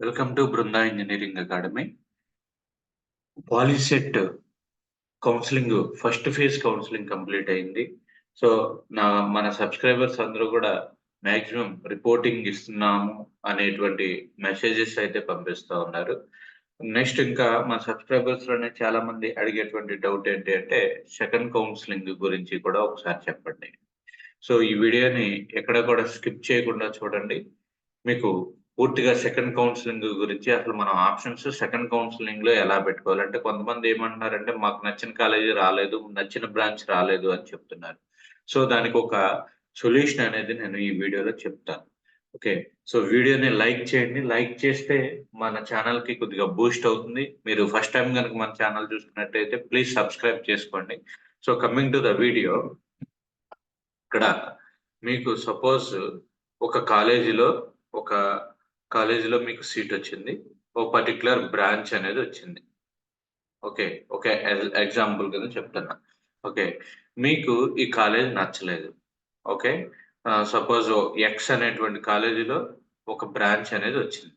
Welcome to Brinda engineering academy. Polycet counselling first phase counselling complete అయింది. So నా మన subscribers అందరూ కూడా మ్యాక్సిమం రిపోర్టింగ్ ఇస్తున్నాము అనేటువంటి మెసేజెస్ అయితే పంపిస్తూ ఉన్నారు. నెక్స్ట్ ఇంకా మన సబ్స్క్రైబర్స్లోనే చాలా మంది అడిగేటువంటి డౌట్ ఏంటి అంటే సెకండ్ కౌన్సిలింగ్ గురించి కూడా ఒకసారి చెప్పండి. సో ఈ వీడియోని ఎక్కడ కూడా స్కిప్ చేయకుండా చూడండి. మీకు పూర్తిగా సెకండ్ కౌన్సిలింగ్ గురించి అసలు మనం ఆప్షన్స్ సెకండ్ కౌన్సిలింగ్లో ఎలా పెట్టుకోవాలి? అంటే కొంతమంది ఏమంటున్నారంటే మాకు నచ్చిన కాలేజీ రాలేదు నచ్చిన బ్రాంచ్ రాలేదు అని చెప్తున్నారు. సో దానికి ఒక సొల్యూషన్ అనేది నేను ఈ వీడియోలో చెప్తాను. ఓకే? సో వీడియోని లైక్ చేయండి. లైక్ చేస్తే మన ఛానల్కి కొద్దిగా బూస్ట్ అవుతుంది. మీరు ఫస్ట్ టైం కనుక మన ఛానల్ చూసుకున్నట్టయితే ప్లీజ్ సబ్స్క్రైబ్ చేసుకోండి. So coming to the video ఇక్కడ మీకు సపోజ్ ఒక కాలేజీలో ఒక కాలేజీలో మీకు సీట్ వచ్చింది. ఒక పర్టికులర్ బ్రాంచ్ అనేది వచ్చింది. ఓకే ఓకే ఎగ్జాంపుల్ కింద చెప్తున్నా. ఓకే మీకు ఈ కాలేజ్ నచ్చలేదు. ఓకే సపోజ్ ఎక్స్ అనేటువంటి కాలేజీలో ఒక బ్రాంచ్ అనేది వచ్చింది.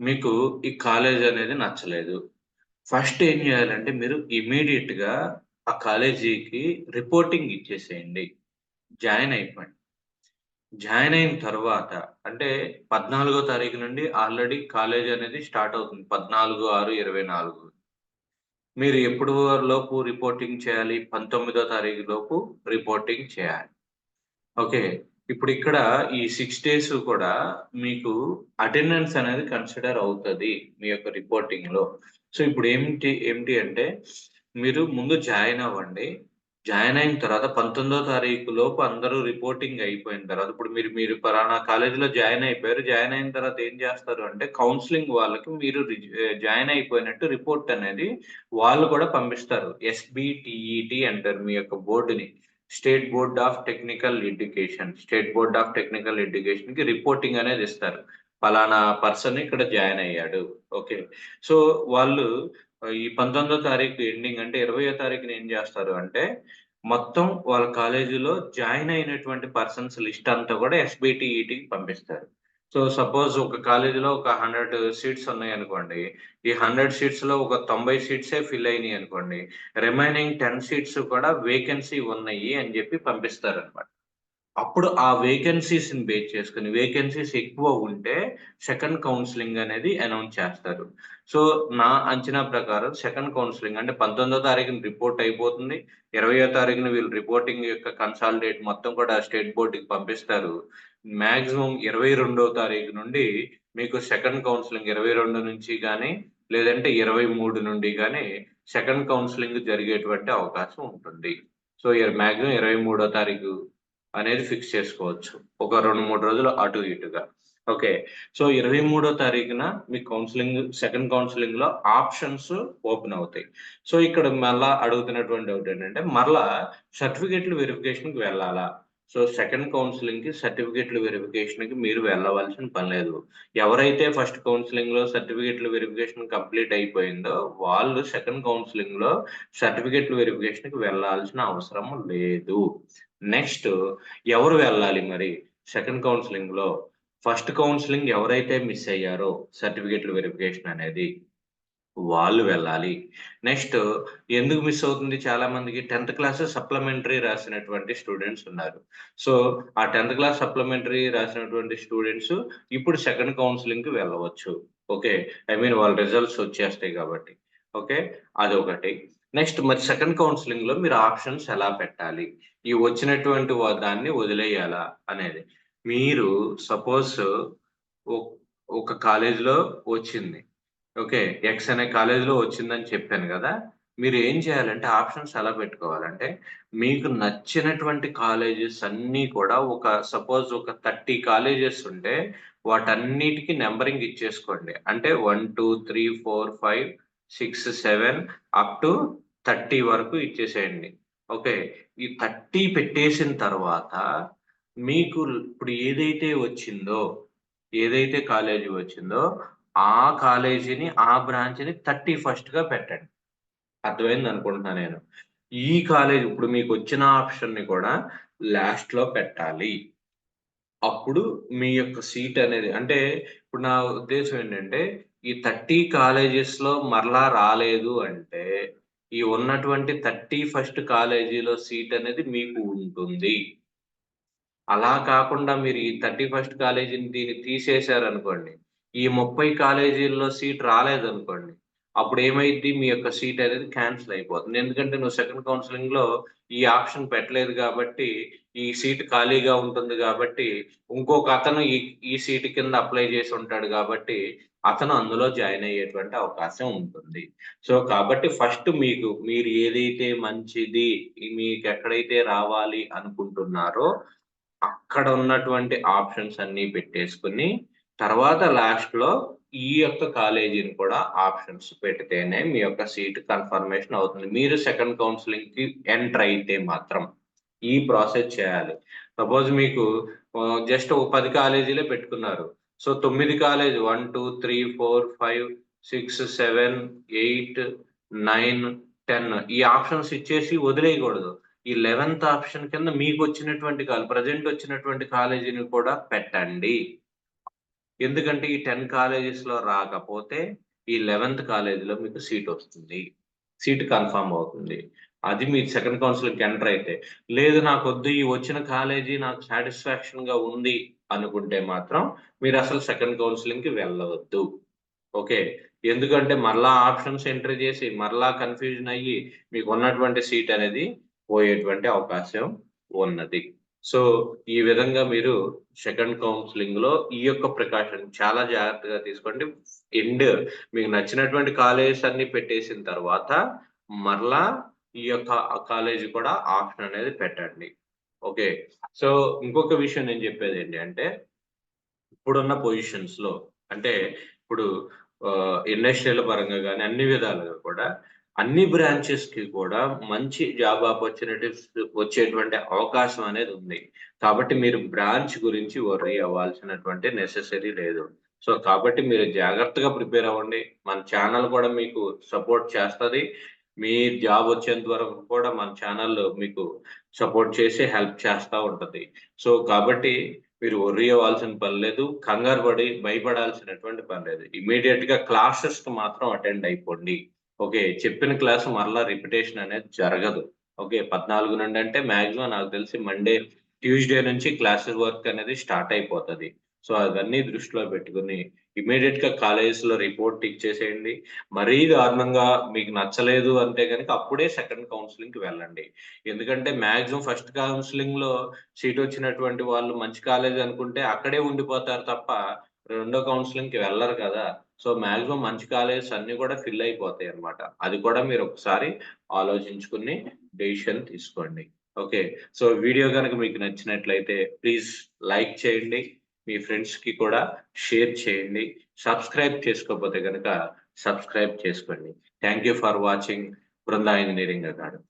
మీకు ఈ కాలేజ్ అనేది నచ్చలేదు. ఫస్ట్ ఏం చేయాలంటే మీరు ఇమీడియట్గా ఆ కాలేజీకి రిపోర్టింగ్ ఇచ్చేసేయండి. జాయిన్ అయిపోండి. జాయిన్ అయిన తర్వాత అంటే పద్నాలుగో తారీఖు నుండి ఆల్రెడీ కాలేజ్ అనేది స్టార్ట్ అవుతుంది. పద్నాలుగు ఆరు ఇరవై నాలుగు. మీరు ఎప్పుడు లోపు రిపోర్టింగ్ చేయాలి? పంతొమ్మిదో తారీఖు లోపు రిపోర్టింగ్ చేయాలి. ఓకే. ఇప్పుడు ఇక్కడ ఈ సిక్స్ డేస్ కూడా మీకు అటెండెన్స్ అనేది కన్సిడర్ అవుతుంది మీ యొక్క రిపోర్టింగ్లో సో ఇప్పుడు ఏమిటి ఏమిటి అంటే మీరు ముందు జాయిన్ అవ్వండి. జాయిన్ అయిన తర్వాత పంతొమ్మిదో తారీఖు లోపు అందరూ రిపోర్టింగ్ అయిపోయిన తర్వాత ఇప్పుడు మీరు మీరు పలానా కాలేజీలో జాయిన్ అయిపోయారు జాయిన్ అయిన తర్వాత ఏం చేస్తారు అంటే కౌన్సిలింగ్ వాళ్ళకి మీరు జాయిన్ అయిపోయినట్టు రిపోర్ట్ అనేది వాళ్ళు కూడా పంపిస్తారు. ఎస్బిటిఈటి అంటారు మీ యొక్క బోర్డుని. State board of technical education state board of technical ఎడ్యుకేషన్కి రిపోర్టింగ్ అనేది ఇస్తారు. పలానా పర్సన్ ఇక్కడ జాయిన్ అయ్యాడు. ఓకే సో వాళ్ళు ఈ పంతొమ్మిదో తారీఖు ఎండింగ్ అంటే ఇరవయో తారీఖున ఏం చేస్తారు అంటే మొత్తం వాళ్ళ కాలేజీలో జాయిన్ అయినటువంటి పర్సన్స్ లిస్ట్ అంతా కూడా ఎస్బిటిఈటికి పంపిస్తారు. సో సపోజ్ ఒక కాలేజీలో ఒక హండ్రెడ్ సీట్స్ ఉన్నాయి అనుకోండి. ఈ హండ్రెడ్ సీట్స్లో ఒక తొంభై సీట్సే ఫిల్ అయినాయి అనుకోండి. రిమైనింగ్ టెన్ సీట్స్ కూడా వేకెన్సీ ఉన్నాయి అని చెప్పి పంపిస్తారు అనమాట అప్పుడు ఆ వేకెన్సీస్ని బేస్ చేసుకుని వేకెన్సీస్ ఎక్కువ ఉంటే సెకండ్ కౌన్సిలింగ్ అనేది అనౌన్స్ చేస్తారు. సో నా అంచనా ప్రకారం సెకండ్ కౌన్సిలింగ్ అంటే పంతొమ్మిదో తారీఖున రిపోర్ట్ అయిపోతుంది. ఇరవయో తారీఖున వీళ్ళు రిపోర్టింగ్ యొక్క కన్సాలిడేట్ మొత్తం కూడా స్టేట్ బోర్డుకి పంపిస్తారు. మాక్సిమం ఇరవై రెండో తారీఖు నుండి మీకు సెకండ్ కౌన్సిలింగ్ ఇరవై రెండు నుంచి కానీ లేదంటే ఇరవై మూడు నుండి కానీ సెకండ్ కౌన్సిలింగ్ జరిగేటువంటి అవకాశం ఉంటుంది. సో మాక్సిమం ఇరవై మూడో తారీఖు అనేది ఫిక్స్ చేసుకోవచ్చు. ఒక రెండు మూడు రోజులు అటు ఇటుగా. ఓకే. సో ఇరవై మూడో తారీఖున మీ కౌన్సిలింగ్ సెకండ్ కౌన్సిలింగ్లో ఆప్షన్స్ ఓపెన్ అవుతాయి. సో ఇక్కడ మళ్ళా అడుగుతున్నటువంటి డౌట్ ఏంటంటే మరలా సర్టిఫికేట్లు వెరిఫికేషన్కి వెళ్ళాలా? సో సెకండ్ కౌన్సిలింగ్కి సర్టిఫికెట్ల వెరిఫికేషన్కి మీరు వెళ్ళవలసిన పని లేదు. ఎవరైతే ఫస్ట్ కౌన్సిలింగ్లో సర్టిఫికెట్ల వెరిఫికేషన్ కంప్లీట్ అయిపోయిందో వాళ్ళు సెకండ్ కౌన్సిలింగ్లో సర్టిఫికెట్ల వెరిఫికేషన్కి వెళ్ళాల్సిన అవసరం లేదు. నెక్స్ట్ ఎవరు వెళ్ళాలి మరి? సెకండ్ కౌన్సిలింగ్లో ఫస్ట్ కౌన్సిలింగ్ ఎవరైతే మిస్ అయ్యారో సర్టిఫికెట్ల వెరిఫికేషన్ అనేది. వాళ్ళు వెళ్ళాలి. నెక్స్ట్ ఎందుకు మిస్ అవుతుంది చాలా మందికి టెన్త్ క్లాస్ సప్లిమెంటరీ రాసినటువంటి స్టూడెంట్స్ ఉన్నారు. సో ఆ టెన్త్ క్లాస్ సప్లిమెంటరీ రాసినటువంటి స్టూడెంట్స్ ఇప్పుడు సెకండ్ కౌన్సిలింగ్కి వెళ్ళవచ్చు. ఓకే? ఐ మీన్ వాళ్ళ రిజల్ట్స్ వచ్చేస్తాయి కాబట్టి. ఓకే? అదొకటి నెక్స్ట్ మరి సెకండ్ కౌన్సిలింగ్లో మీరు ఆప్షన్స్ ఎలా పెట్టాలి? ఈ వచ్చినటువంటి దాన్ని వదిలేయాలా అనేది. మీరు సపోజ్ ఒక కాలేజీలో వచ్చింది. ఓకే ఎక్స్ అనే కాలేజీలో వచ్చిందని చెప్పాను కదా. మీరు ఏం చేయాలంటే ఆప్షన్స్ ఎలా పెట్టుకోవాలంటే మీకు నచ్చినటువంటి కాలేజెస్ అన్నీ కూడా ఒక సపోజ్ ఒక థర్టీ కాలేజెస్ ఉంటే వాటన్నిటికీ నెంబరింగ్ ఇచ్చేసుకోండి. అంటే one two three four five six seven up to thirty వరకు ఇచ్చేసేయండి. ఓకే ఈ థర్టీ పెట్టేసిన తర్వాత మీకు ఇప్పుడు ఏదైతే వచ్చిందో ఏదైతే కాలేజీ వచ్చిందో ఆ కాలేజీని ఆ బ్రాంచ్ని థర్టీ ఫస్ట్గా పెట్టండి. అర్థమైంది అనుకుంటున్నా నేను. ఈ కాలేజ్ ఇప్పుడు మీకు వచ్చిన ఆప్షన్ని కూడా లాస్ట్లో పెట్టాలి. అప్పుడు మీ యొక్క సీట్ అనేది అంటే ఇప్పుడు నా ఉద్దేశం ఏంటంటే ఈ థర్టీ కాలేజెస్లో మరలా రాలేదు అంటే ఈ ఉన్నటువంటి థర్టీ ఫస్ట్ కాలేజీలో సీట్ అనేది మీకు ఉంటుంది. అలా కాకుండా మీరు ఈ థర్టీ ఫస్ట్ కాలేజీని దీన్ని తీసేశారనుకోండి అనుకోండి ఈ ముప్పై కాలేజీల్లో సీట్ రాలేదనుకోండి అప్పుడు ఏమైద్ది? మీ యొక్క సీట్ అనేది క్యాన్సిల్ అయిపోతుంది. ఎందుకంటే నువ్వు సెకండ్ కౌన్సిలింగ్లో ఈ ఆప్షన్ పెట్టలేదు కాబట్టి ఈ సీట్ ఖాళీగా ఉంటుంది కాబట్టి ఇంకొక అతను ఈ ఈ సీట్ కింద అప్లై చేసి ఉంటాడు కాబట్టి అతను అందులో జాయిన్ అయ్యేటువంటి అవకాశం ఉంటుంది. సో కాబట్టి ఫస్ట్ మీకు మీరు ఏదైతే మంచిది మీకు ఎక్కడైతే రావాలి అనుకుంటున్నారో అక్కడ ఉన్నటువంటి ఆప్షన్స్ అన్ని పెట్టేసుకుని తర్వాత లాస్ట్లో ఈ యొక్క కాలేజీని కూడా ఆప్షన్స్ పెడితేనే మీ యొక్క సీట్ కన్ఫర్మేషన్ అవుతుంది. మీరు సెకండ్ కౌన్సిలింగ్కి ఎంటర్ అయితే మాత్రం ఈ ప్రాసెస్ చేయాలి. సపోజ్ మీకు జస్ట్ పది కాలేజీలే పెట్టుకున్నారు. సో తొమ్మిది college one two three four five six seven eight nine ten ఈ ఆప్షన్స్ ఇచ్చేసి వదిలేయకూడదు. ఈ లెవెన్త్ ఆప్షన్ కింద మీకు వచ్చినటువంటి కాలేజ్ ప్రజెంట్ వచ్చినటువంటి కాలేజీని కూడా పెట్టండి. ఎందుకంటే ఈ టెన్ కాలేజెస్లో రాకపోతే ఈ లెవెన్త్ కాలేజీలో మీకు సీట్ వస్తుంది. సీట్ కన్ఫర్మ్ అవుతుంది. అది మీ సెకండ్ కౌన్సిలింగ్కి ఎంటర్ అయితే. లేదు నాకు వద్దు ఈ వచ్చిన కాలేజీ నాకు సాటిస్ఫాక్షన్గా ఉంది అనుకుంటే మాత్రం మీరు అసలు సెకండ్ కౌన్సిలింగ్కి వెళ్ళవద్దు. ఓకే? ఎందుకంటే మరలా ఆప్షన్స్ ఎంటర్ చేసి మరలా కన్ఫ్యూజన్ అయ్యి మీకు ఉన్నటువంటి సీట్ అనేది పోయేటువంటి అవకాశం ఉన్నది. సో ఈ విధంగా మీరు సెకండ్ కౌన్సిలింగ్లో ఈ యొక్క ప్రికాషన్ చాలా జాగ్రత్తగా తీసుకోండి. ఎండ్ మీకు నచ్చినటువంటి కాలేజెస్ అన్ని పెట్టేసిన తర్వాత మరలా ఈ యొక్క కాలేజ్ కూడా ఆప్షన్ అనేది పెట్టండి. ఓకే సో ఇంకొక విషయం నేను చెప్పేది ఏంటి అంటే ఇప్పుడున్న పొజిషన్స్లో అంటే ఇప్పుడు ఇండస్ట్రియల్ పరంగా కానీ అన్ని విధాలుగా కూడా అన్ని బ్రాంచెస్కి కూడా మంచి జాబ్ ఆపర్చునిటీస్ వచ్చేటువంటి అవకాశం అనేది ఉంది. కాబట్టి మీరు బ్రాంచ్ గురించి వర్రీ అవ్వాల్సినటువంటి నెససరీ లేదు. సో కాబట్టి మీరు జాగ్రత్తగా ప్రిపేర్ అవ్వండి. మన ఛానల్ కూడా మీకు సపోర్ట్ చేస్తుంది. మీ జాబ్ వచ్చేంత వరకు కూడా మన ఛానల్ మీకు సపోర్ట్ చేసి హెల్ప్ చేస్తూ ఉంటుంది. సో కాబట్టి మీరు వర్రీ అవ్వాల్సిన పని లేదు. కంగారు పడి భయపడాల్సినటువంటి పని లేదు. ఇమీడియట్గా క్లాసెస్కి మాత్రం అటెండ్ అయిపోండి. ఓకే చెప్పిన క్లాస్ మరలా రిపిటేషన్ అనేది జరగదు. ఓకే పద్నాలుగు నుండి అంటే మాక్సిమం నాకు తెలిసి మండే ట్యూస్డే నుంచి క్లాసెస్ వర్క్ అనేది స్టార్ట్ అయిపోతుంది. సో అవన్నీ దృష్టిలో పెట్టుకుని ఇమీడియట్గా కాలేజెస్లో రిపోర్ట్ ఇచ్చేసేయండి మరీ దారుణంగా మీకు నచ్చలేదు అంటే కనుక అప్పుడే సెకండ్ కౌన్సిలింగ్కి వెళ్ళండి. ఎందుకంటే మాక్సిమం ఫస్ట్ కౌన్సిలింగ్లో సీట్ వచ్చినటువంటి వాళ్ళు మంచి కాలేజ్ అనుకుంటే అక్కడే ఉండిపోతారు తప్ప రెండో కౌన్సిలింగ్కి వెళ్ళరు కదా. సో మాక్సిమం మంచి కాలేజెస్ అన్ని కూడా ఫిల్ అయిపోతాయి అనమాట అది కూడా మీరు ఒకసారి ఆలోచించుకుని డెసిషన్ తీసుకోండి. ఓకే. సో వీడియో కనుక మీకు నచ్చినట్లయితే ప్లీజ్ లైక్ చేయండి. మీ ఫ్రెండ్స్కి కూడా షేర్ చేయండి. సబ్స్క్రైబ్ చేసుకోకపోతే కనుక సబ్స్క్రైబ్ చేసుకోండి. Thank you for watching Brinda engineering academy